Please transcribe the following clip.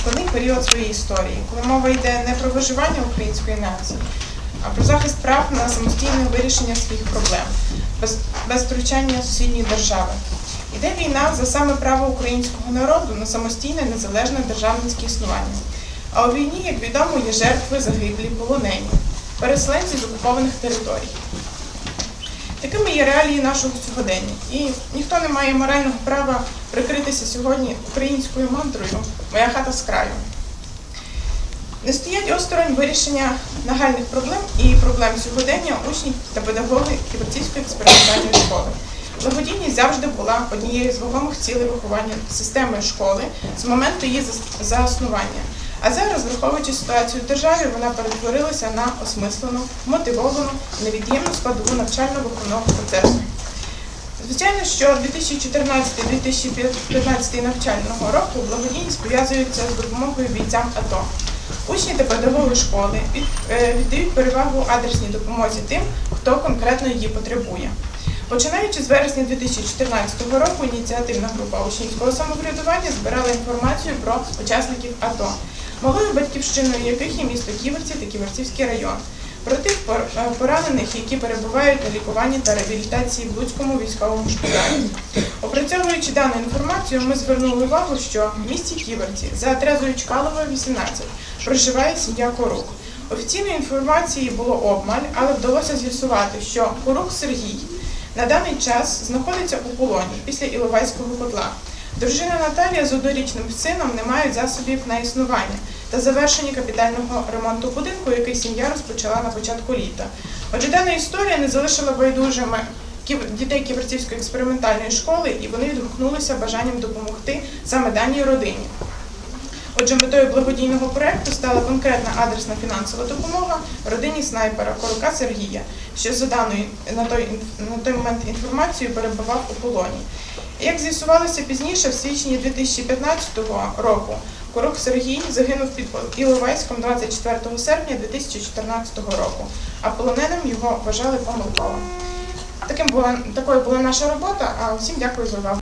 складний період своєї історії, коли мова йде не про виживання української нації, а про захист прав на самостійне вирішення своїх проблем, без, без втручання сусідньої держави. Іде війна за саме право українського народу на самостійне незалежне державницьке існування. А у війні, як відомо, є жертви загиблі, полонені, переселенці з окупованих територій. Такими є реалії нашого сьогодення. І ніхто не має морального права прикритися сьогодні українською мантрою Моя хата з краю. Не стоять осторонь вирішення нагальних проблем і проблем сьогодення учнів та педагоги Ківерцівської експериментальної школи. Благодійність завжди була однією з вагомих цілей виховання системи школи з моменту її заснування. А зараз, враховуючи ситуацію в державі, вона перетворилася на осмислену, мотивовану, невід'ємну складову навчально-виховного процесу. Звичайно, що 2014-2015 навчального року благодійність пов'язується з допомогою бійцям АТО. Учні та педагоги школи е, віддають перевагу адресній допомозі тим, хто конкретно її потребує. Починаючи з вересня 2014 року, ініціативна група учнівського самоврядування збирала інформацію про учасників АТО, малою батьківщиною яких є місто Ківерці та Ківерцівський район, про тих поранених, які перебувають на лікуванні та реабілітації в Луцькому військовому шпиталі. Опрацьовуючи дану інформацію, ми звернули увагу, що в місті Ківерці за адресою Чкалова 18 проживає сім'я Корук. Офіційної інформації було обмаль, але вдалося з'ясувати, що Корук Сергій на даний час знаходиться у полоні після Іловайського котла. Дружина Наталія з однорічним сином не мають засобів на існування та завершення капітального ремонту будинку, який сім'я розпочала на початку літа. Отже, дана історія не залишила байдужими дітей Ківерцівської експериментальної школи, і вони відгукнулися бажанням допомогти саме даній родині. Отже, метою благодійного проекту стала конкретна адресна фінансова допомога родині снайпера Корука Сергія, що за даною на той, на той момент інформацією перебував у полоні. Як з'ясувалося пізніше, в січні 2015 року Корук Сергій загинув під Іловайськом 24 серпня 2014 року, а полоненим його вважали помилково. Таким була такою була наша робота. А всім дякую за увагу.